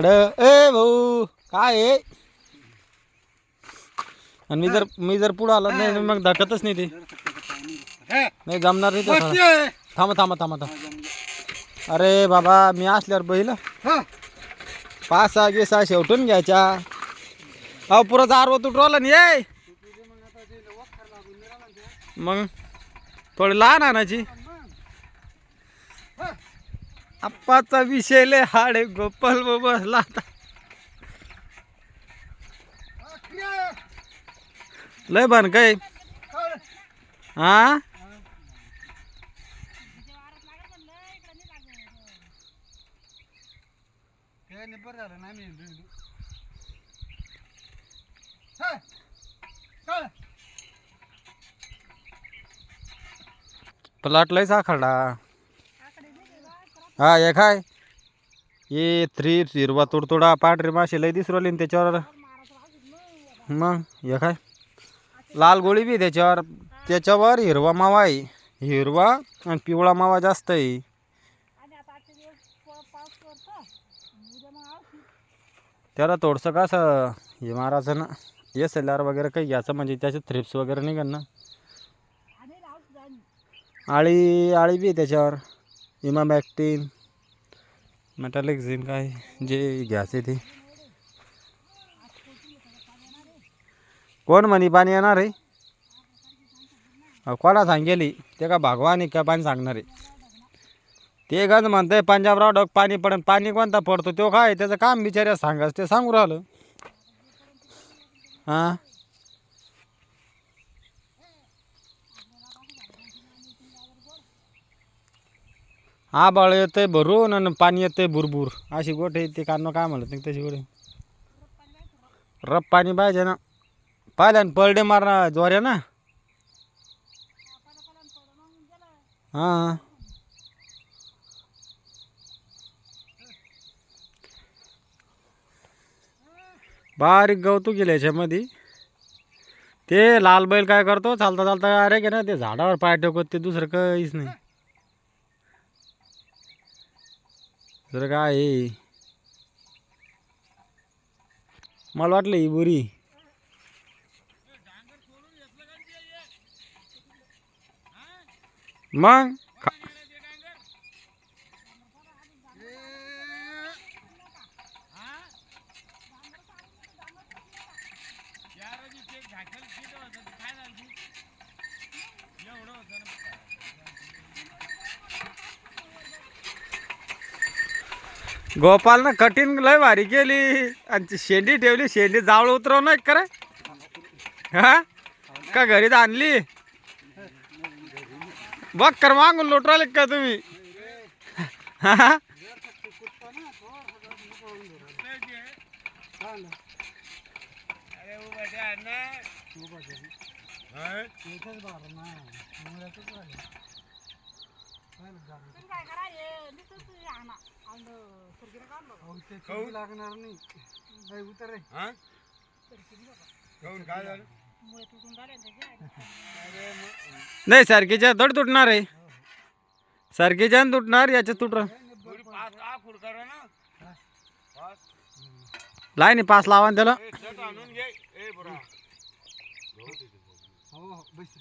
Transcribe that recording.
ए भाऊ काय आहे? आणि मी जर मी जर पुढं आलो नाही नाही, मग धकतच नाही ते. नाही जमणार नाही ते. थांबा थांबा थांबा थांबा. अरे बाबा मी असल्यावर बहिलं पाच सहा गे सहा शेवटून घ्यायच्या. अहो पुरं दार तुटवलं नाही ये. मग थोडी लहान आणायची. आप्पाचा विषय लय हाडे गोपाल बसला आता. लय बन काय हा? प्लॉट लय साखरडा. हा हे काय? ये थ्री हिरवा तुडतुडा. पांढरी माशी लय दिसू राहिली ना त्याच्यावर. मग हे काय? लाल गोळी बी त्याच्यावर. त्याच्यावर हिरवा मावा आहे. हिरवा आणि पिवळा मावा जास्त आहे. त्याला थोडंसं कसं हे मारायचं ना? एस एल आर वगैरे काही घ्यायचं म्हणजे त्याचे थ्रिप्स वगैरे निघन ना? आळी आळी बी आहे त्याच्यावर. इमामॅक्टिन मेटॅलिक झिन काय जे घ्यायचे ते कोण म्हणे पाणी येणार आहे कोणा सांगेली ते का भगवान का पाणी सांगणार आहे ते गंज म्हणतंय पंजाबराव डोक पाणी पडन पाणी कोणता पडतो तो काय त्याचं काम बिचाऱ्या सांगाच ते सांगू राहिलं हां आबाळ येतंय भरून आणि पाणी येतंय भुरभूर अशी गोष्ट येते कानो काय म्हणत नाही तशी गोष्ट रब पाणी पाहिजे ना. पाहिलं आणि परडे मारणार जोऱ्या ना? हां. बारीक गवतू गेले याच्यामध्ये. ते लाल बैल काय करतो चालता चालता अरे की ना ते झाडावर पाय ठेवत ते दुसरं काहीच नाही. तर काय आहे? मला वाटलं ही बुरी मग गोपालनं कठीण लय भारी केली. आणि ती शेंडी ठेवली शेंडी जावळ उतरव नाही करे हा? का घरीच आणली? बघ कर मागून लोटराले का तुम्ही? हा? लागणार नाही. उतर रे. नाही सारखीच्या धड तुटणार आहे. सारखीच्या तुटणार याच्या तुटणार लाईनी पास लावा ना त्याला. हो हो बैस.